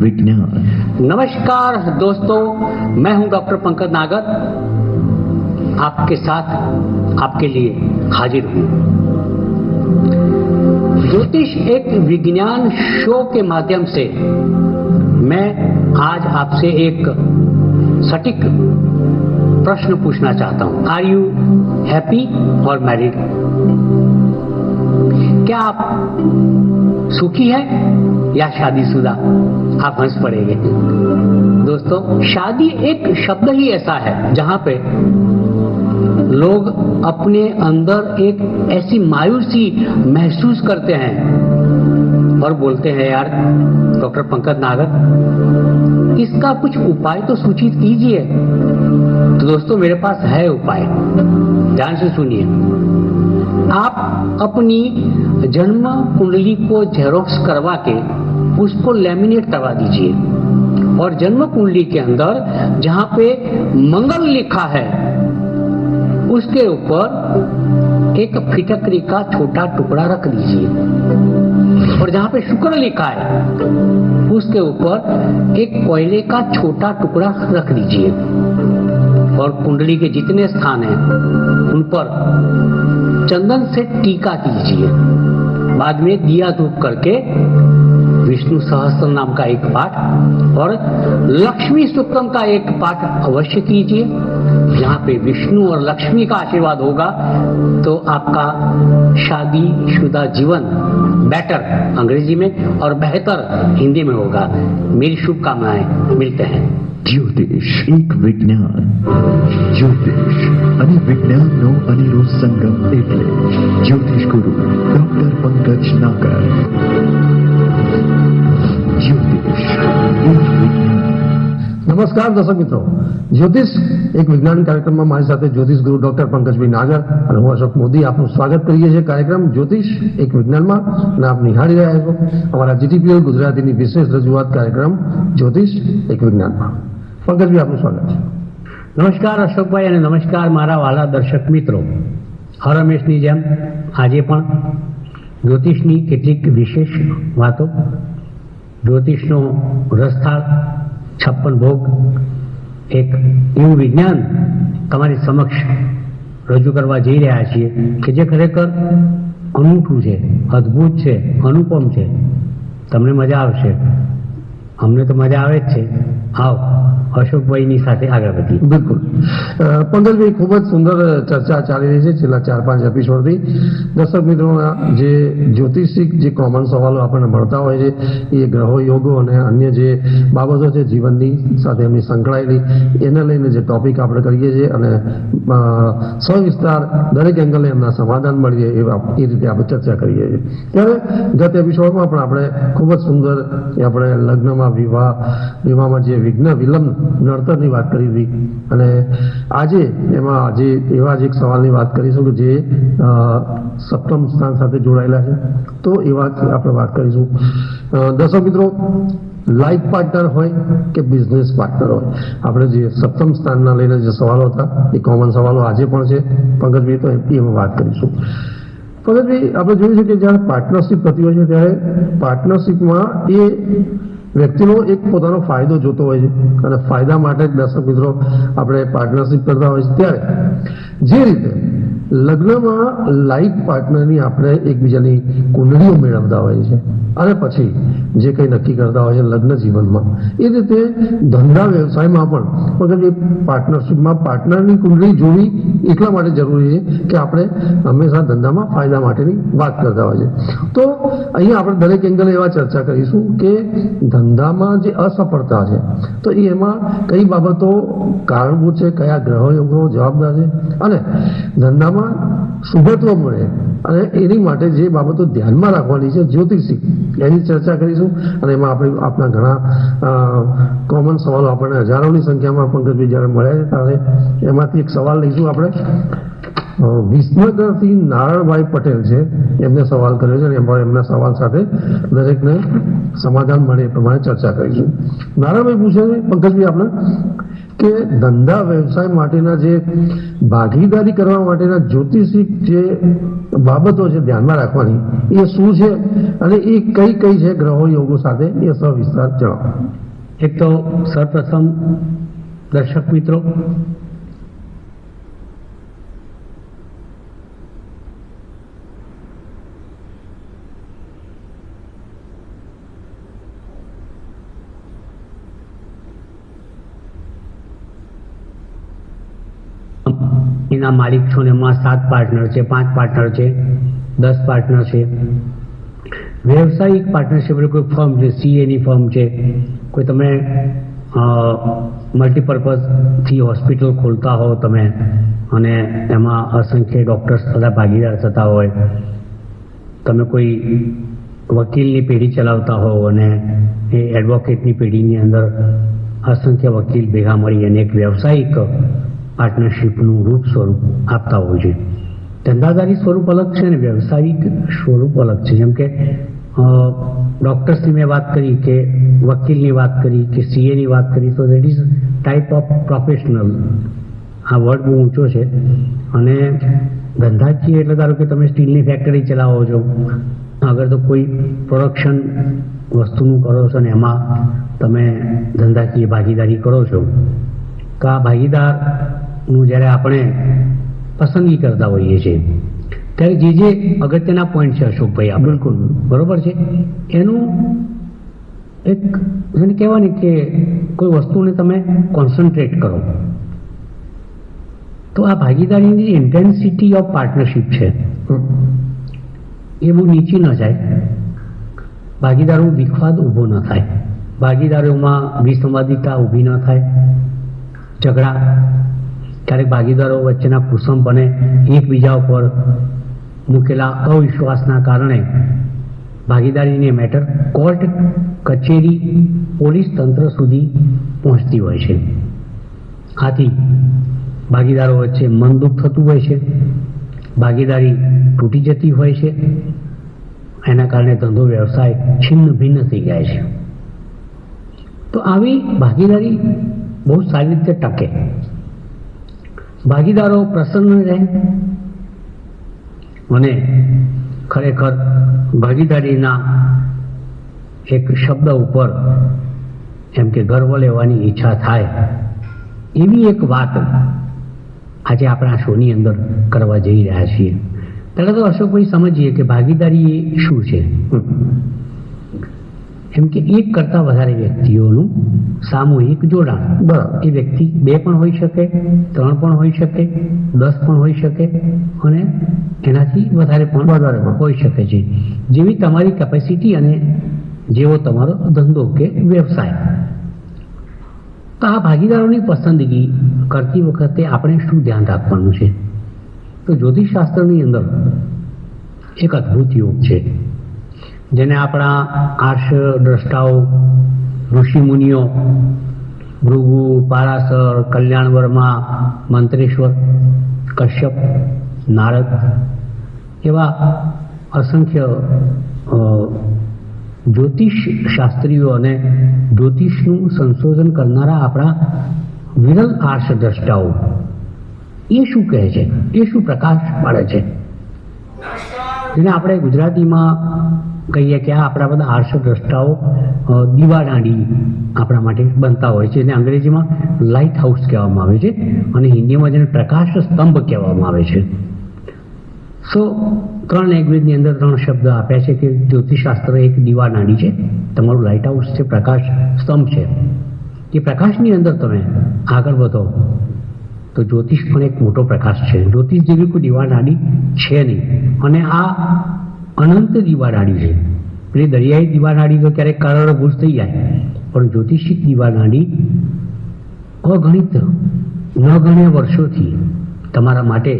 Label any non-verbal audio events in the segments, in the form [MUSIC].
विज्ञान। नमस्कार दोस्तों मैं हूँ डॉक्टर पंकज नागर। आपके साथ आपके लिए हाजिर हूँ। ज्योतिष एक विज्ञान शो के माध्यम से मैं आज आपसे एक सटीक प्रश्न पूछना चाहता हूँ। आर यू हैप्पी और मैरिड क्या आप सुखी है या शादीशुदा? आप हंस पड़ेंगे। दोस्तों, शादी एक शब्द ही ऐसा है जहाँ पे लोग अपने अंदर एक ऐसी मायूसी महसूस करते हैं और बोलते हैं, यार, डॉक्टर पंकज नागर, इसका कुछ उपाय तो सूचित कीजिए। तो दोस्तों, मेरे पास है उपाय। ध्यान से सुनिए। आप अपनी जन्म कुंडली को जेरोक्स करवा के उसको लेमिनेट करवा दीजिए। और जन्म कुंडली के अंदर जहाँ पे मंगल लिखा है उसके ऊपर एक फिटकरी का छोटा टुकड़ा रख दीजिए। और जहाँ पे शुक्र लिखा है, उसके ऊपर एक कोयले का छोटा टुकड़ा रख दीजिए। और कुंडली के जितने स्थान हैं, उन पर चंदन से टीका कीजिए। बाद में दिया धूप करके विष्णु सहस्त्र नाम का एक पाठ और लक्ष्मी सुक्तम का एक पाठ अवश्य कीजिए। यहाँ पे विष्णु और लक्ष्मी का आशीर्वाद होगा तो आपका शादी शुदा जीवन बेटर अंग्रेजी में और बेहतर हिंदी में होगा मेरी शुभकामनाएं मिलते हैं જ્યોતિષ એક વિજ્ઞાન જ્યોતિષ અને વિજ્ઞાનનો અનેરો સંગમ એટલે જ્યોતિષ ગુરુ ડોક્ટર પંકજ નાગર જ્યોતિષ એક વિજ્ઞાન નમસ્કાર દર્શક મિત્રો. જ્યોતિષ, એક વિજ્ઞાન કાર્યક્રમમાં મારી સાથે જ્યોતિષ ગુરુ ડોક્ટર પંકજભાઈ નાગર અને હું અશોક મોદી. આપનું સ્વાગત કરીએ છીએ કાર્યક્રમ જ્યોતિષ, એક વિજ્ઞાનમાં, અને આપ નિહાળી રહ્યા છો અમારા જીટીપીઓ ગુજરાતીની વિશેષ રજૂઆત કાર્યક્રમ જ્યોતિષ, એક વિજ્ઞાનમાં. પંકજભાઈ, આપનું સ્વાગત છે. નમસ્કાર અશોકભાઈ અને નમસ્કાર મારા વાલા દર્શક મિત્રો. હર હંમેશની જેમ આજે પણ જ્યોતિષની કેટલીક વિશેષ વાતો, જ્યોતિષનો રસથાળ છપ્પન ભોગ, એક એવું વિજ્ઞાન તમારી સમક્ષ રજૂ કરવા જઈ રહ્યા છીએ કે જે ખરેખર અનૂઠું છે, અદ્ભુત છે, અનુપમ છે. તમને મજા આવશે. અમને તો મજા આવે જ છે. આવો. અશોકભાઈની સાથે આગળ વધીએ બિલકુલ. પંકજભાઈ, ખૂબ જ સુંદર ચર્ચા ચાલી રહી છે છેલ્લા ચાર પાંચ એપિસોડથી. દર્શક મિત્રોના જે જ્યોતિષિક જે કોમન સવાલો આપણને મળતા હોય છે, એ ગ્રહો, યોગો અને અન્ય જે બાબતો છે જીવનની સાથે એમની સંકળાયેલી, એને લઈને જે ટોપિક આપણે કરીએ છીએ અને સવિસ્તાર દરેક એંગલે એમના સમાધાન મળીએ એ રીતે આપણે ચર્ચા કરીએ છીએ. ત્યારે ગત એપિસોડમાં પણ આપણે ખૂબ જ સુંદર આપણે લગ્નમાં વિવાહ, વિવાહમાં જે વિઘ્ન, વિલંબ નડતરની વાત કરી હતી. અને આજે એમાં આજે એવા જ એક સવાલની વાત કરીશું કે જે સપ્તમ સ્થાન સાથે જોડાયેલા છે. તો એવા જ આપણે વાત કરીશું. દર્શક મિત્રો, લાઈફ પાર્ટનર હોય કે બિઝનેસ પાર્ટનર હોય? આપણે જે સપ્તમ સ્થાનના લઈને જે સવાલો હતા, એ કોમન સવાલો આજે પણ છે. પંકજભાઈ, તો એમાં વાત કરીશું. પંકજભાઈ, આપણે જોયું છે કે જ્યારે પાર્ટનરશિપ થતી હોય છે, ત્યારે પાર્ટનરશિપમાં એ વ્યક્તિનો એક પોતાનો ફાયદો જોતો હોય છે અને ફાયદા માટે જ દર્શક મિત્રો આપણે પાર્ટનરશિપ કરતા હોય છે. ત્યારે જે રીતે લગ્નમાં લાઈફ પાર્ટનરની આપણે એકબીજાની કુંડળીઓ મેળવતા હોઈએ છીએ અને પછી જે કંઈ નક્કી કરતા હોય છે લગ્ન જીવનમાં. એ રીતે ધંધા વ્યવસાયમાં પણ મગર એ પાર્ટનરશિપમાં પાર્ટનરની કુંડળી જોવી એટલા માટે જરૂરી છે કે આપણે હંમેશા ધંધામાં ફાયદા માટેની વાત કરતા હોય છે. તો અહીંયા આપણે દરેક એંગલે એવા ચર્ચા કરીશું કે ધંધામાં જે અસફળતા છે, તો એમાં કઈ બાબતો કારણભૂત છે, કયા ગ્રહ યોગો જવાબદાર છે? અને ધંધામાં શુભત્વ મળે અને એની માટે જે બાબતો ધ્યાનમાં રાખવાની છે, જ્યોતિષી, એની ચર્ચા કરીશું. અને એમાં આપણે આપણા ઘણા કોમન સવાલો આપણને હજારોની સંખ્યામાં પંકજભાઈ જ્યારે મળ્યા ત્યારે એમાંથી એક સવાલ લઈશું આપણે. વિસનગરથી નારાયણભાઈ પટેલ છે, એમને સવાલ કર્યો છે અને એમાં એમના સવાલ સાથે દરેકને સમાધાન મળે એ પ્રમાણે ચર્ચા કરીશું. નારાયણભાઈ પૂછે છે, પંકજભાઈ આપણે કે ધંધા વ્યવસાય માટેના જે ભાગીદારી કરવા માટેના જ્યોતિષિક જે બાબતો છે ધ્યાનમાં રાખવાની, એ શું છે અને એ કઈ કઈ છે ગ્રહો યોગો સાથે, એ સવિસ્તાર જણાવો. એક તો સૌપ્રથમ દર્શક મિત્રો એના માલિક છો ને એમાં સાત પાર્ટનર છે, પાંચ પાર્ટનર છે, દસ પાર્ટનર છે. વ્યવસાયિક પાર્ટનરશિપ એટલે કોઈ ફર્મ છે સીએની ફર્મ છે. કોઈ તમે મલ્ટીપર્પઝથી હોસ્પિટલ ખોલતા હો તમે અને એમાં અસંખ્ય ડૉક્ટર્સ બધા ભાગીદાર થતા હોય. તમે કોઈ વકીલની પેઢી ચલાવતા હો અને એ એડવોકેટની પેઢીની અંદર અસંખ્ય વકીલ ભેગા મળી અને એક વ્યવસાયિક પાર્ટનરશિપનું રૂપ સ્વરૂપ આપતા હોય છે. ધંધાદારી સ્વરૂપ અલગ છે અને વ્યવસાયિક સ્વરૂપ અલગ છે. જેમ કે ડૉક્ટર્સની મેં વાત કરી કે વકીલની વાત કરી કે સીએની વાત કરી, તો that is type of professional આ વર્ડ બહુ ઊંચો છે. અને ધંધાકીય એટલે ધારો કે તમે સ્ટીલની ફેક્ટરી ચલાવો છો, આગળ તો કોઈ પ્રોડક્શન વસ્તુનું કરો છો ને એમાં તમે ધંધાકીય ભાગીદારી કરો છો. તો આ ભાગીદારનું જ્યારે આપણે પસંદગી કરતા હોઈએ છીએ. ત્યારે જે જે અગત્યના પોઈન્ટ છે અશોકભાઈ, આ બિલકુલ બરોબર છે. એનું એક એને કહેવાની કે કોઈ વસ્તુને તમે કોન્સન્ટ્રેટ કરો. તો આ ભાગીદારીની જે ઇન્ટેન્સિટી ઓફ પાર્ટનરશિપ છે, એ બહુ નીચી ન જાય. ભાગીદારો વિખવાદ ઊભો ન થાય. ભાગીદારોમાં વિસંવાદિતા ઊભી ન થાય. ઝઘડા ક્યારેક ભાગીદારો વચ્ચેના કુસંપને એકબીજા ઉપર મૂકેલા અવિશ્વાસના કારણે ભાગીદારીની મેટર કોર્ટ કચેરી, પોલીસ તંત્ર સુધી પહોંચતી હોય છે. આથી ભાગીદારો વચ્ચે મન દુઃખ થતું હોય છે. ભાગીદારી તૂટી જતી હોય છે. એના કારણે ધંધો, વ્યવસાય છિન્ન ભિન્ન થઈ જાય છે. તો આવી ભાગીદારી બહુ સારી રીતે ટકે. ભાગીદારો પ્રસન્ન રહે. અને ખરેખર ભાગીદારીના એક શબ્દ ઉપર એમ કે ગર્વ લેવાની ઈચ્છા થાય, એવી એક વાત આજે આપણે શોની અંદર કરવા જઈ રહ્યા છીએ. પહેલાં તો અશોકભાઈ સમજીએ કે ભાગીદારી એ શું છે? એમ કે એક કરતાં વધારે વ્યક્તિઓનું સામૂહિક જોડાણ. બરાબર. એ વ્યક્તિ બે પણ હોઈ શકે ત્રણ પણ હોઈ શકે દસ પણ હોઈ શકે અને એનાથી વધારે પણ વધારે પણ. હોઈ શકે છે. જેવી તમારી કેપેસિટી અને જેવો તમારો ધંધો કે વ્યવસાય. તો આ ભાગીદારોની પસંદગી કરતી વખતે આપણે શું ધ્યાન રાખવાનું છે? તો જ્યોતિષશાસ્ત્રની અંદર એક અદ્ભુત યોગ છે. જેને આપણા આર્ષ દ્રષ્ટાઓ ઋષિમુનિઓ ભૃગુ, પારાસર, કલ્યાણ વર્મા, મંત્રેશ્વર, કશ્યપ, નારદ એવા અસંખ્ય જ્યોતિષ શાસ્ત્રીઓ અને જ્યોતિષનું સંશોધન કરનારા આપણા વિરલ આર્ષ દ્રષ્ટાઓ. એ શું કહે છે? એ શું પ્રકાશ પાડે છે? જેને આપણે ગુજરાતીમાં કહીએ કે આ આપણા બધા આર્ષ દ્રષ્ટાઓ દીવાદાંડી આપણા માટે બનતા હોય છે. એને અંગ્રેજીમાં લાઇટ હાઉસ કહેવામાં આવે છે અને હિન્દીમાં જેને પ્રકાશ સ્તંભ કહેવામાં આવે છે. સો ત્રણ લેંગ્વેજની અંદર ત્રણ શબ્દ આપ્યા છે કે જ્યોતિષશાસ્ત્ર એક દીવાદાંડી છે. તમારું લાઇટ હાઉસ છે, પ્રકાશ સ્તંભ છે. એ પ્રકાશની અંદર તમે આગળ વધો, તો જ્યોતિષ પણ એક મોટો પ્રકાશ છે. જ્યોતિષ જેવી કોઈ દીવાદાંડી છે નહીં. અને આ અનંત દીવાનાડી છે એટલે દરિયાઈ દીવાનાડી તો ક્યારેક કારણભૂત થઈ જાય. પણ જ્યોતિષિક દીવાનાડી અગણિત, ન ગણ્યા વર્ષોથી તમારા માટે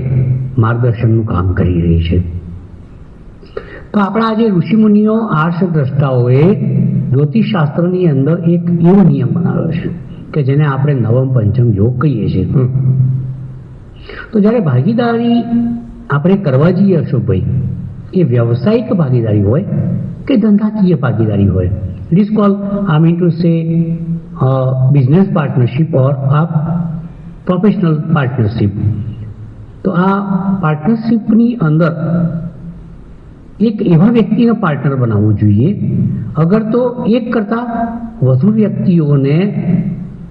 માર્ગદર્શનનું કામ કરી રહી છે. તો આપણા આજે ઋષિમુનિઓ આર્ષ દ્રષ્ટાઓએ જ્યોતિષશાસ્ત્રની અંદર એક એવો નિયમ બનાવ્યો છે કે જેને આપણે નવમ પંચમ યોગ કહીએ છીએ. તો જ્યારે ભાગીદારી આપણે કરવા જઈએ અશોકભાઈ એ વ્યવસાયિક ભાગીદારી હોય કે ધંધાકીય ભાગીદારી હોય? Is call I mean to say business partnership or આ પ્રોફેશનલ પાર્ટનરશિપ તો આ પાર્ટનરશિપની અંદર એક એવા વ્યક્તિને પાર્ટનર બનાવવું જોઈએ. અગર તો એક કરતાં વધુ વ્યક્તિઓને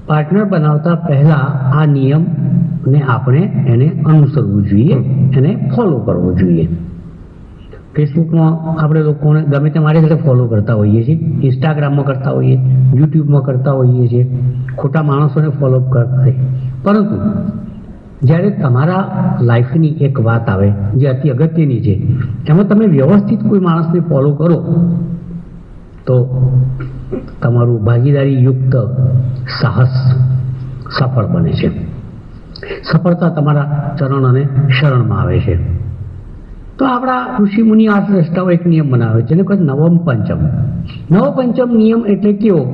પાર્ટનર બનાવતા પહેલાં આ નિયમને આપણે એને અનુસરવું જોઈએ, એને ફોલો કરવો જોઈએ. ફેસબુકમાં આપણે લોકોને, ગમે તે મારી સાથે ફોલો કરતા હોઈએ છીએ, ઇન્સ્ટાગ્રામમાં કરતા હોઈએ, યુટ્યુબમાં કરતા હોઈએ છીએ, ખોટા માણસોને ફોલો કરતા હોઈએ. પરંતુ જ્યારે તમારા લાઈફની એક વાત આવે, જે અતિ અગત્યની છે, એમાં તમે વ્યવસ્થિત કોઈ માણસને ફોલો કરો, તો તમારું ભાગીદારી યુક્ત સાહસ સફળ બને છે. સફળતા તમારા ચરણ અને શરણમાં આવે છે. તો આપણા ઋષિ મુનિ આર્થદ્રષ્ટાઓ એક નિયમ બનાવે છે કહે નવમ પંચમ. નવ પંચમ નિયમ એટલે કેવો?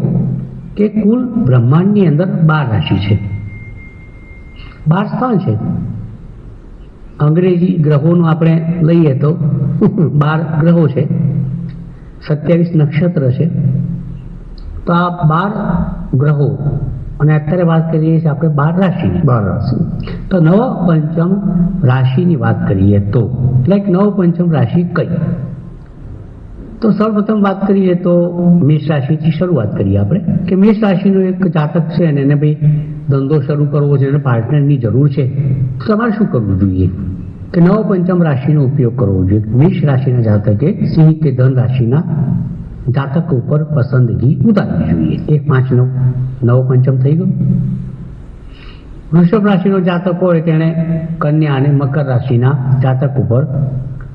કે કુલ બ્રહ્માંડની અંદર બાર રાશિ છે. બાર સ્થાન છે. અંગ્રેજી ગ્રહોનું આપણે લઈએ તો [LAUGHS] બાર ગ્રહો છે. સત્યાવીસ નક્ષત્ર છે. તો આ બાર ગ્રહો અને અત્યારે વાત કરીએ છીએ આપણે બાર રાશિની. બાર રાશિ. તો નવ પંચમ રાશિની વાત કરીએ તો લાઈક નવ પંચમ રાશિ કઈ? તો સૌપ્રથમ વાત કરીએ તો મેષ રાશિથી શરૂઆત કરીએ આપણે કે મેષ રાશિનો એક જાતક છે અને એને ભાઈ ધંધો શરૂ કરવો છે અને પાર્ટનરની જરૂર છે. તો તમારે શું કરવું જોઈએ? કે નવ પંચમ રાશિનો ઉપયોગ કરવો જોઈએ. મેષ રાશિના જાતકે સિંહ કે ધન રાશિના જાતક ઉપર પસંદગી ઉતારવી જોઈએ એક પાંચ નવ નવ પંચમ થઈ ગયું. વૃષભ રાશિનો જાતક હોય તેણે કન્યા અને મકર રાશિના જાતક ઉપર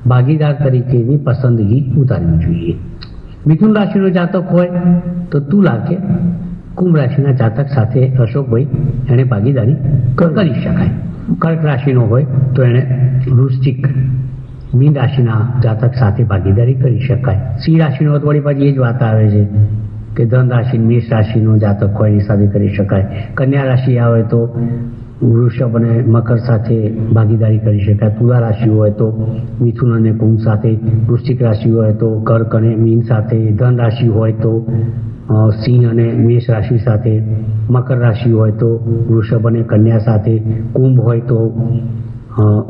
ભાગીદાર તરીકેની પસંદગી ઉતારવી જોઈએ. મિથુન રાશિનો જાતક હોય તો તુલા કે કુંભ રાશિના જાતક સાથે અશોકભાઈ એણે ભાગીદારી કરી શકાય. કર્ક રાશિનો હોય તો એણે વૃશ્ચિક મીન રાશિના જાતક સાથે ભાગીદારી કરી શકાય. સિંહ રાશિનો વળી પાછી એ જ વાત આવે છે કે ધન રાશિ, મેષ રાશિનો જાતક હોય એની સાથે કરી શકાય. કન્યા રાશિ આવે તો વૃષભ અને મકર સાથે ભાગીદારી કરી શકાય. તુલા રાશિ હોય તો મિથુન અને કુંભ સાથે. વૃશ્ચિક રાશિ હોય તો કર્ક અને મીન સાથે. ધન રાશિ હોય તો સિંહ અને મેષ રાશિ સાથે. મકર રાશિ હોય તો વૃષભ અને કન્યા સાથે. કુંભ હોય તો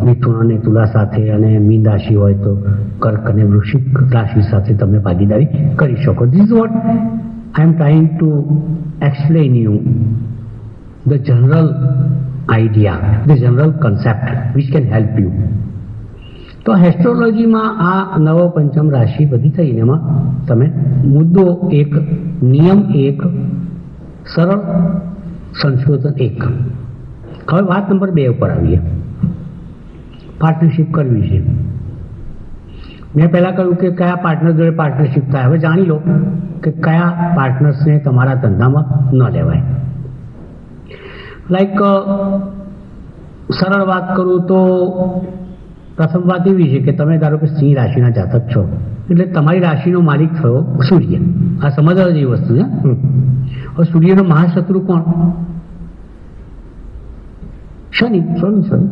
મિથુન અને તુલા સાથે અને મીન રાશિ હોય તો કર્ક અને વૃશ્ચિક રાશિ સાથે તમે ભાગીદારી કરી શકો. This what I am trying to explain you the general idea the general concept which can help you તો એસ્ટ્રોલોજીમાં આ નવ પંચમ રાશિ બધી થઈને એમાં તમે મુદ્દો એક, નિયમ એક, સરળ સંશોધન એક. હવે વાત નંબર બે ઉપર આવીએ. પાર્ટનરશિપ કરવી છે. મેં પહેલાં કહ્યું કે કયા પાર્ટનર જોડે પાર્ટનરશિપ થાય. હવે જાણી લો કે કયા પાર્ટનર્સને તમારા ધંધામાં ન લેવાય. લાઈક સરળ વાત કરું તો પ્રથમ વાત એવી છે કે તમે ધારો કે સિંહ રાશિના જાતક છો એટલે તમારી રાશિનો માલિક થયો સૂર્ય. આ સમજવા જેવી વસ્તુ છે. હવે સૂર્યનો મહાશત્રુ કોણ? શનિ. શનિ શનિ.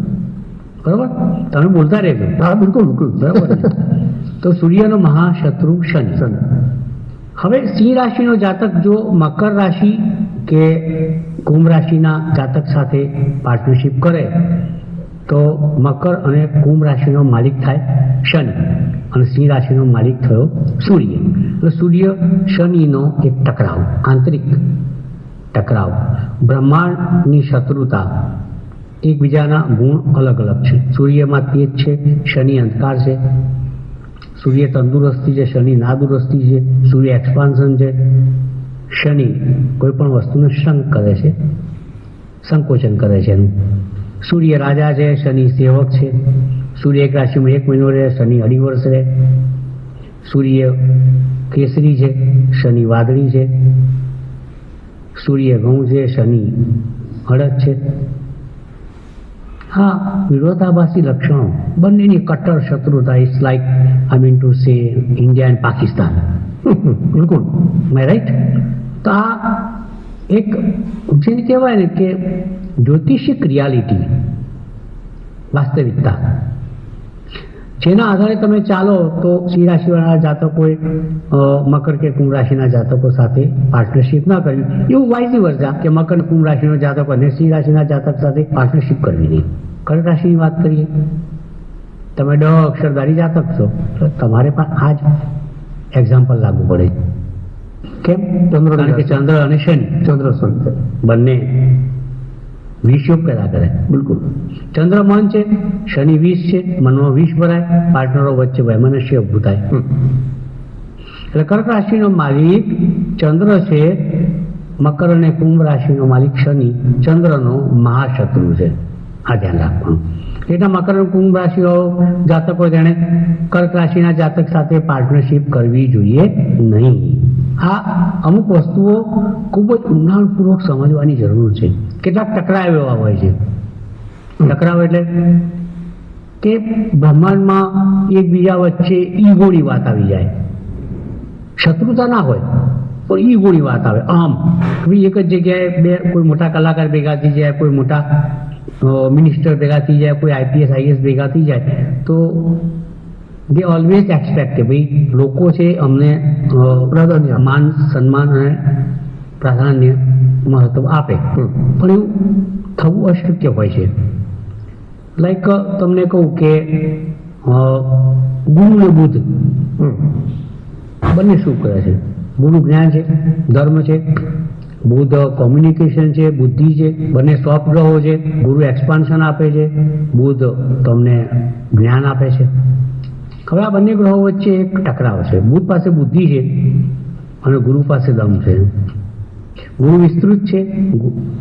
બરોબર? તમે બોલતા રહેજો. હા બિલકુલ બિલકુલ. બરાબર [LAUGHS] તો સૂર્યનો મહાશત્રુ શનિ. શનિ. હવે સિંહ રાશિનો જાતક જો મકર રાશિ કે કુંભ રાશિના જાતક સાથે પાર્ટનરશિપ કરે તો મકર અને કુંભ રાશિનો માલિક થાય શનિ અને સિંહ રાશિનો માલિક થયો સૂર્ય. એટલે સૂર્ય શનિનો એક ટકરાવ આંતરિક ટકરાવ. બ્રહ્માંડની શત્રુતા એકબીજાના ગુણ અલગ અલગ છે. સૂર્યમાં તેજ છે, શનિ અંધકાર છે. સૂર્ય તંદુરસ્તી છે, શનિ નાદુરસ્તી છે, સૂર્ય એક્સપાન્શન છે. શનિ કોઈ પણ વસ્તુને શંક કરે છે, સંકોચન કરે છે એનું. સૂર્ય રાજા છે, શનિ સેવક છે. સૂર્ય એક રાશિમાં એક મહિનો રહે, શનિ અઢી વર્ષ રહે. સૂર્ય કેસરી છે, શનિ વાદળી છે. સૂર્ય ઘઉં છે, શનિ હળદ છે. હા. વિરોધાભાસી લક્ષણો. બંનેની કટ્ટર શત્રુતા. Is like I mean to say India and Pakistan બિલકુલ. મે રાઈટ તો આ એક જેને કહેવાય ને કે જ્યોતિષિક રિયાલિટી વાસ્તવિકતા. જેના આધારે તમે ચાલો તો સિંહ રાશિવાળા જાતકોએ મકર કે કુંભ રાશિના જાતકો સાથે પાર્ટનરશિપ ના કરવી એવું વાયસી વર્ષા કે મકર કુંભ રાશિનો જાતક અને સિંહ રાશિના જાતક સાથે પાર્ટનરશિપ કરવી નહીં. કર્ક રાશિની વાત કરીએ? તમે ડ અક્ષરધારી જાતક છો તો તમારે પણ આ જ એક્ઝામ્પલ લાગુ પડે. કેમ? ચંદ્ર કારણ કે ચંદ્ર અને શનિ. ચંદ્ર સંત બંને. વિષયોગ પેદા કરે. બિલકુલ. ચંદ્ર મન છે, શનિ વિષ છે મનમાં વિષ ભરાય, પાર્ટનરો વચ્ચે વૈમનસ્ય ઊભું થાય એટલે કર્ક રાશિનો માલિક ચંદ્ર છે, મકર અને કુંભ રાશિનો માલિક શનિ. ચંદ્રનો મહાશત્રુ છે. આ ધ્યાન રાખવાનું. એટલા મકર અને કુંભ રાશિઓ જાતકો જેણે કર્ક રાશિના જાતક સાથે પાર્ટનરશિપ કરવી જોઈએ નહીં. આ અમુક વસ્તુઓ ખૂબ જ ઊંડાણપૂર્વક સમજવાની જરૂર છે. કેટલાક ટકરાવ એવા હોય છે. ટકરાવ એટલે કે બ્રહ્માંડમાં એકબીજા વચ્ચે ઈગોની વાત આવી જાય. શત્રુતા ના હોય પણ ઈગોની વાત આવે. આમ ભાઈ એક જ જગ્યાએ બે કોઈ મોટા કલાકાર ભેગા થઈ જાય કોઈ મોટા મિનિસ્ટર ભેગા થઈ જાય કોઈ આઈપીએસ આઈએસ ભેગા થઈ જાય તો દે ઓલવેઝ એક્સપેક્ટ કે ભાઈ લોકો છે અમને. માન સન્માન અને પ્રાધાન્ય મહત્વ આપે. પણ એવું થવું અશક્ય હોય છે. લાઈક તમને કહું કે ગુરુ ને બુદ્ધ. બંને શું કરે છે? ગુરુ જ્ઞાન છે ધર્મ છે બુદ્ધ કોમ્યુનિકેશન છે બુદ્ધિ છે બંને સોફ્ટ ગ્રહો છે ગુરુ એક્સપાન્શન આપે છે બુદ્ધ તમને જ્ઞાન આપે છે. હવે આ બંને ગ્રહો વચ્ચે એક ટકરાવ છે. બુદ્ધ પાસે બુદ્ધિ છે અને ગુરુ પાસે દમ છે. ગુરુ વિસ્તૃત છે?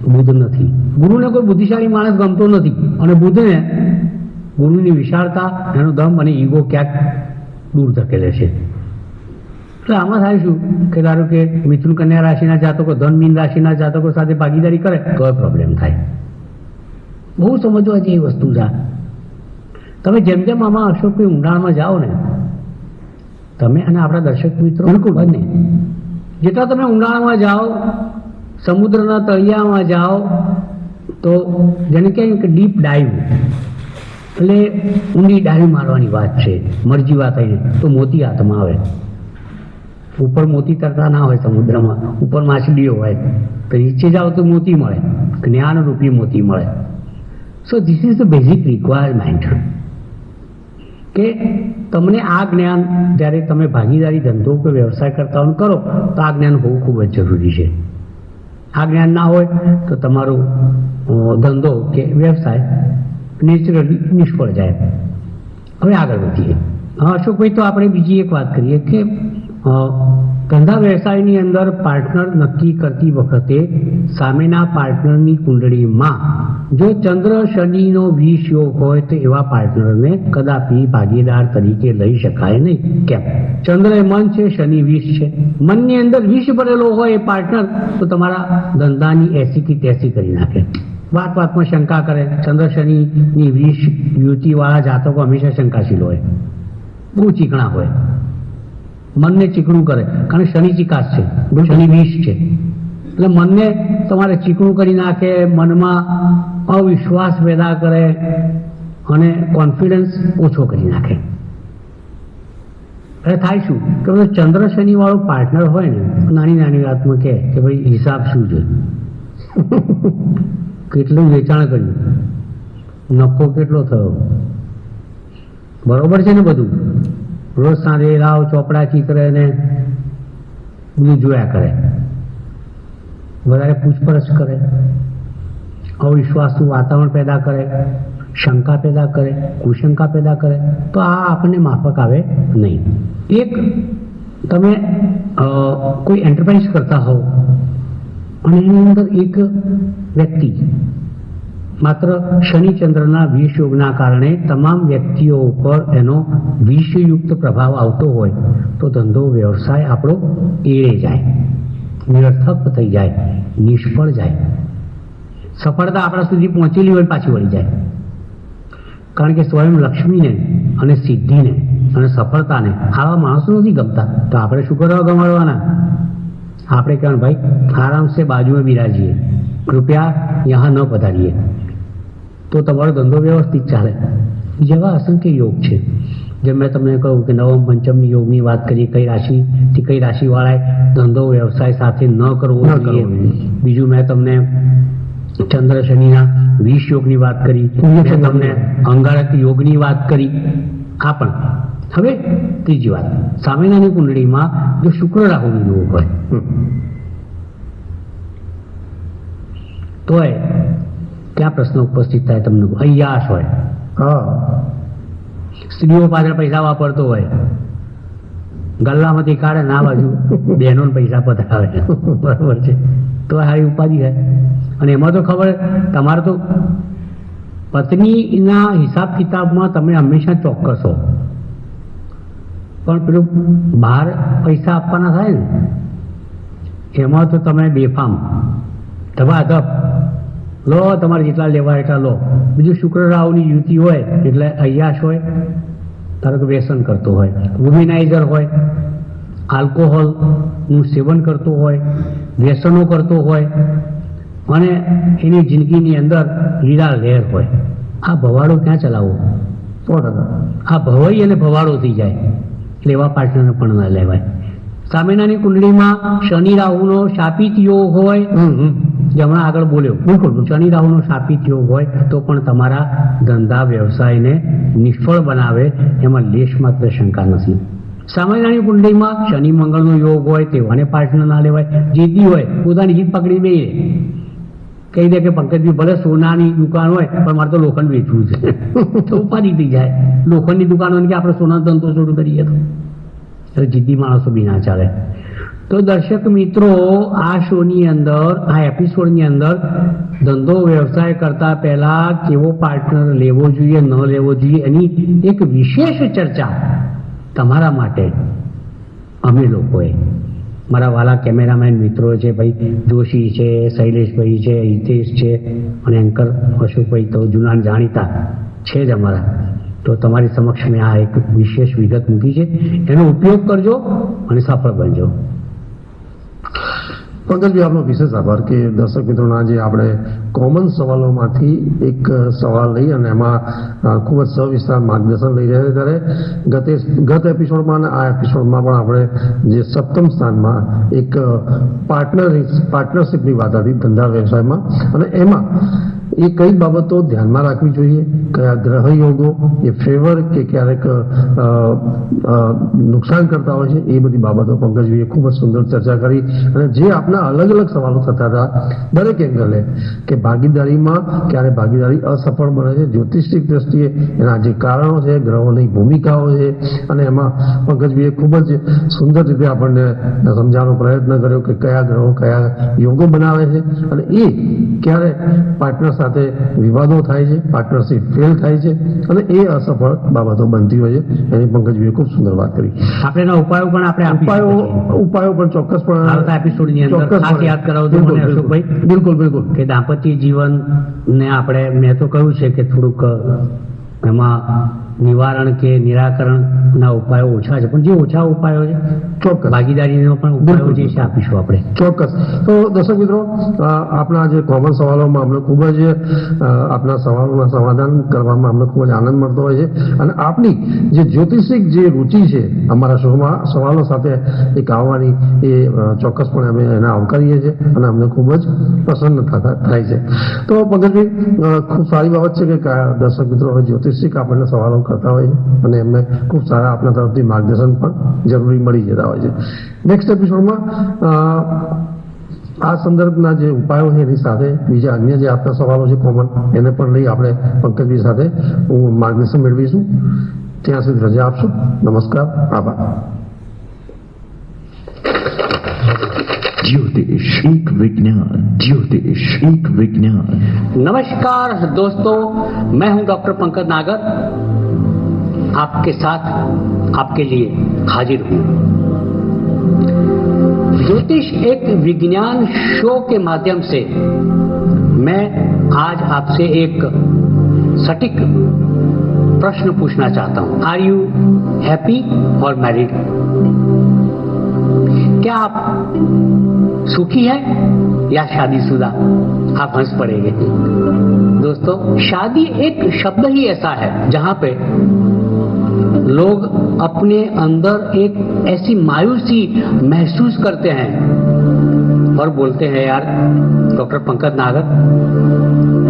બુદ્ધ નથી. ગુરુને કોઈ બુદ્ધિશાળી માણસ ગમતો નથી. અને બુદ્ધને ગુરુની વિશાળતા એનો દમ અને ઈગો ક્યાંક દૂર ધકેલે છે. એટલે આમાં થાય શું? કે ધારો કે મિથુન કન્યા રાશિના જાતકો ધન મીન રાશિના જાતકો સાથે ભાગીદારી કરે તો પ્રોબ્લેમ થાય. બહુ સમજવા જેવી વસ્તુ છે તમે જેમ જેમ આમાં અશોકભાઈ ઊંડાણમાં જાઓ ને તમે અને આપણા દર્શક મિત્રો. બંને જેટલા તમે ઊંડાણમાં જાઓ, સમુદ્રના તળિયામાં જાઓ, તો જેને કહે કે ડીપ ડાઈવ એટલે ઊંડી ડાઈવ મારવાની વાત છે. મરજી વાત આવીને તો મોતી હાથમાં આવે. ઉપર મોતી તરતા ના હોય સમુદ્રમાં, ઉપર માછલીઓ હોય, તો નીચે જાઓ તો મોતી મળે, જ્ઞાનરૂપી મોતી મળે. So this is the basic requirement કે તમને આ જ્ઞાન જ્યારે તમે ભાગીદારી ધંધો કે વ્યવસાય કરતા હોય કરો, તો આ જ્ઞાન હોવું ખૂબ જ જરૂરી છે. આ જ્ઞાન ના હોય તો તમારો ધંધો કે વ્યવસાય નેચરલી નિષ્ફળ જાય. હવે આગળ વધીએ. અશોકભાઈ, તો આપણે બીજી એક વાત કરીએ કે ધંધા વ્યવસાયની અંદર પાર્ટનર નક્કી કરતી વખતે સામેના પાર્ટનરની કુંડળીમાં જો ચંદ્ર શનિનો વિષ યોગ હોય તો એવા પાર્ટનરને કદાપી ભાગીદાર તરીકે લઈ શકાય નહીં. કેમ? ચંદ્ર એ મન છે, શનિ વિષ છે. મનની અંદર વિષ ભરેલો હોય એ પાર્ટનર, તો તમારા ધંધાની એસી કી તેસી કરી નાખે. વાત વાતમાં શંકા કરે. ચંદ્ર શનિની વિષ યુતિવાળા જાતકો હંમેશા શંકાશીલ હોય. બહુ ચીકણા હોય. મનને ચીકણું કરે. કારણ કે શનિ ચિકાસ છે. શનિ વિષ છે. એટલે મનને તમારે ચીકણું કરી નાખે મનમાં અવિશ્વાસ પેદા કરે અને કોન્ફિડન્સ ઓછો કરી નાખે. એટલે થાય શું? કે બધો ચંદ્ર શનિવાળો પાર્ટનર હોય ને નાની નાની વાતમાં કહે કે ભાઈ હિસાબ શું છે? [LAUGHS] કેટલું વેચાણ કર્યું? નફો કેટલો થયો? બરોબર છે ને બધું? રોજ સાંજે રાવ ચોપડા ચિત્ર ને બધું જોયા કરે. વધારે પૂછપરછ કરે. અવિશ્વાસનું વાતાવરણ પેદા કરે, શંકા પેદા કરે, કુશંકા પેદા કરે, તો આ આપણને માફક આવે નહીં. એક, તમે કોઈ એન્ટરપ્રાઇઝ કરતા હોવ અને એની અંદર એક વ્યક્તિ માત્ર શનિચંદ્રના વિષયોગના કારણે તમામ વ્યક્તિઓ ઉપર એનો વિષયુક્ત પ્રભાવ આવતો હોય તો ધંધો, વ્યવસાય આપણો એળે જાય, નિરર્થક થઈ જાય, નિષ્ફળ જાય. સફળતા આપણા સુધી પહોંચેલી હોય પાછી વળી જાય. કારણ કે સ્વયં લક્ષ્મીને અને સિદ્ધિને અને સફળતાને આવા માણસો નથી ગમતા. તો આપણે શું કરવા ગમાડવાના? આપણે કહેવાનું, ભાઈ આરામ સે બાજુએ બિરાજીએ. કૃપયા યહાં ન પધારીએ. તો તમારો ધંધો વ્યવસ્થિત ચાલે. જેવા અસંખ્ય યોગ છે. જેમ મેં તમને કહ્યું કે નવમ પંચમ યોગની વાત કરીએ કઈ રાશિથી કઈ રાશિવાળાએ ધંધો વ્યવસાય સાથે ન કરવો જોઈએ. બીજું મેં તમને ચંદ્ર શનિના વીસ યોગની વાત કરી. મેં તમને અંગારક યોગની વાત કરી. આ પણ. હવે ત્રીજી વાત. સામેનાની કુંડળીમાં જો શુક્ર રાહુનો યોગ હોય. તોય ક્યાં પ્રશ્ન ઉપસ્થિત થાય તમને? અયાસ હોય. હા. સ્ત્રીઓ પાછળ પૈસા વાપરતો હોય. ગલ્લામાંથી કાઢે ના બાજુ બહેનો પૈસા પધરાવે બરાબર છે. તો સારી ઉપાધિ થાય અને એમાં તો ખબર તમારે તો પત્નીના હિસાબ કિતાબમાં તમે હંમેશા ચોક્કસ હો. પણ પેલું બહાર પૈસા આપવાના થાય ને એમાં તો તમે બેફામ. ધબાધબ. લો તમારે જેટલા લેવા એટલા લો. બીજું શુક્ર રાહુની યુતિ હોય એટલે અયાશ હોય ધારો કે વ્યસન કરતો હોય. વુમિનાઇઝર હોય આલ્કોહોલનું સેવન કરતો હોય વ્યસનો કરતો હોય અને એની જિંદગીની અંદર લીલા લહેર હોય. આ ભવાડો ક્યાં ચલાવવો? સો ટકા. આ ભવાઈ અને ભવાડો થઈ જાય. એટલે એવા પાર્ટનર પણ ના લેવાય. સામેનાની કુંડળીમાં શનિ રાહુનો શાપિત યોગ હોય હમણાં આગળ બોલ્યો બિલકુલ શનિ રાહુનો શાપિત યોગ હોય તો પણ તમારા ધંધા વ્યવસાયને નિષ્ફળ બનાવે એમાં લેશ માત્ર શંકા નથી. સામાન્ય કુંડળીમાં શનિ મંગળનો યોગ હોય તેવાને પાર્ટનર ના લેવાય જીતી હોય પોતાની જીત પકડી બે કહી દે કે પંકજભાઈ ભલે સોનાની દુકાન હોય પણ મારે તો લોખંડ વેચવું છે. [LAUGHS] તો ઉપાધિ થઈ જાય. લોખંડની દુકાન હોય કે આપણે સોના ધંધો શરૂ કરીએ તો. જિદ્દી માણસો બી ના ચાલે. તો દર્શક મિત્રો, આ શોની અંદર, આ એપિસોડની અંદર ધંધો વ્યવસાય કરતા પહેલા કેવો પાર્ટનર લેવો જોઈએ, ન લેવો જોઈએ એની એક વિશેષ ચર્ચા તમારા માટે. અમે લોકોએ. મારા વાલા કેમેરામેન મિત્રો છે, ભાઈ જોશી છે, શૈલેષભાઈ છે, હિતેશ છે અને એન્કર અશોકભાઈ તો જૂના જાણીતા છે જ અમારા. તો તમારી સમક્ષ મેં આ એક વિશેષ વિગત મૂકી છે. એનો ઉપયોગ કરજો અને સફળ બનજો. પંકજભાઈ આપનો વિશેષ આભાર કે દર્શક મિત્રોના જે આપણે કોમન સવાલોમાંથી એક સવાલ લઈ અને એમાં ખૂબ જ સવિસ્તાર માર્ગદર્શન લઈ રહ્યા ત્યારે ગતે, ગત એપિસોડમાં અને આ એપિસોડમાં પણ આપણે જે સપ્તમ સ્થાનમાં એક પાર્ટનર પાર્ટનરશિપની વાત હતી ધંધા વ્યવસાયમાં. અને એમાં એ કઈ બાબતો ધ્યાનમાં રાખવી જોઈએ? કયા ગ્રહ યોગો? એ ફેવર કે ક્યારેક નુકસાન કરતા હોય છે? એ બધી બાબતો પંકજભાઈએ ખૂબ જ સુંદર ચર્ચા કરી. અને જે આપના અલગ અલગ સવાલો થતા હતા, દરેક એંગલે કે ભાગીદારીમાં ક્યારે ભાગીદારી અસફળ બને છે? જ્યોતિષિક દ્રષ્ટિએ એના જે કારણો છે, ગ્રહોની ભૂમિકાઓ છે, અને એમાં પંકજભાઈએ ખૂબ જ સુંદર રીતે આપણને સમજાવવાનો પ્રયત્ન કર્યો કે કયા ગ્રહો કયા યોગો બનાવે છે? અને એ ક્યારે પાર્ટનર સાથે વિવાદો થાય છે પાર્ટનરશિપ ફેલ થાય છે અને એ અસફળ બાબતો બનતી હોય છે. એની પંકજભાઈએ ખૂબ સુંદર વાત કરી. આપણે ઉપાયો પણ આપણે આપી ઉપાયો પણ ચોક્કસ ઉપાયો પણ ચોક્કસપણે આવતા એપિસોડની અંદર ખાસ યાદ કરાવજો મને અશોકભાઈ. બિલકુલ બિલકુલ. કે દાંપત્ય જીવન ને આપણે મેં તો કહ્યું છે કે થોડુંક એમાં નિવારણ કે નિરાકરણના ઉપાયો ઓછા છે. પણ જે ઓછા ઉપાયો છે ચોક્કસ. ભાગીદારીનો પણ ઉપાયો જે છે આપીશું આપણે. ચોક્કસ. તો દર્શક મિત્રો આપણા જે કોમન સવાલોમાં અમને ખૂબ જ આપણા આપના સવાલોના સમાધાન કરવામાં અમને ખૂબ જ આનંદ મળતો હોય છે. અને આપની જે જ્યોતિષિક જે રુચિ છે અમારા શોમાં સવાલો સાથે એક આવવાની એ ચોક્કસપણે અમે એને આવકારીએ છીએ અને અમને ખૂબ જ પ્રસન્ન થતા થાય છે. તો પંકજભાઈ ખૂબ સારી બાબત છે કે કા- દર્શક મિત્રો હવે જ્યોતિષિક આપણને સવાલો કરતા હોય અને એમને ખૂબ સારા આપના તરફથી માર્ગદર્શન પણ જરૂરી મળી જતા હોય છે. નેક્સ્ટ એપિસોડમાં આ સંદર્ભના જે ઉપાયો છે એની સાથે બીજા અન્ય જે આપતા સવાલો છે કોમન એને પણ લઈ આપણે પંકજજી સાથે હું માર્ગદર્શન મેળવીશું. ત્યાં સુધી રજા આપશો. નમસ્કાર. આભાર. જ્યોતિષ એક વિજ્ઞાન. જ્યોતિષ એક વિજ્ઞાन નમસ્કાર દોસ્તો. મેં હું ડોક્ટર પંકજ નાગર. आपके साथ आपके लिए हाजिर हूँ। ज्योतिष एक विज्ञान शो के माध्यम से मैं आज आपसे एक सटीक प्रश्न पूछना चाहता हूँ। आर यू हैप्पी और मैरिड क्या आप सुखी है या शादीशुदा? आप हंस पड़ेंगे। दोस्तों, शादी एक शब्द ही ऐसा है जहाँ पे लोग अपने अंदर एक ऐसी मायूसी महसूस करते हैं और बोलते हैं, यार, डॉक्टर पंकज नागर,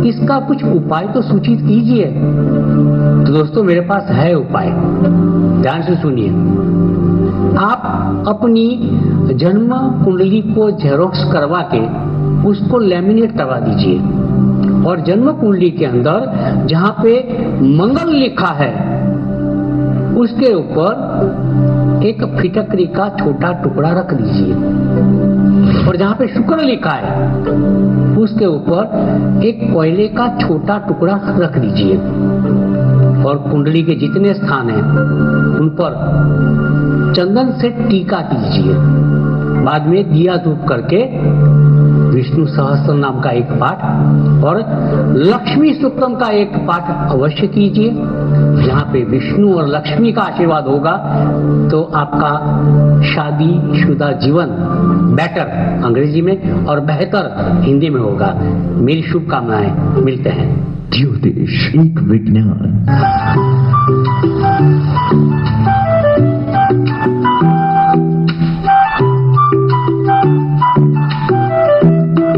इसका कुछ उपाय तो सूचित कीजिए। तो दोस्तों, मेरे पास है उपाय। ध्यान से सुनिए। आप अपनी जन्म कुंडली को जेरोक्स करवा के उसको लेमिनेट करवा दीजिए। और जन्म कुंडली के अंदर जहाँ पे मंगल लिखा है उसके ऊपर एक फिटकरी का छोटा टुकड़ा रख दीजिए। और जहाँ पे शुक्र लिखा है, उसके ऊपर एक कोयले का छोटा टुकड़ा रख दीजिए। और कुंडली के जितने स्थान हैं, उन पर चंदन से टीका कीजिए। बाद में दिया धूप करके विष्णु सहस्त्र नाम का एक पाठ और लक्ष्मी सुक्तम का एक पाठ अवश्य कीजिए। जहाँ पे विष्णु और लक्ष्मी का आशीर्वाद होगा तो आपका शादी शुदा जीवन बेटर अंग्रेज़ी में और बेहतर हिंदी में होगा। मेरी शुभकामनाएँ, मिलते हैं। ज्योतिष, एक विज्ञान।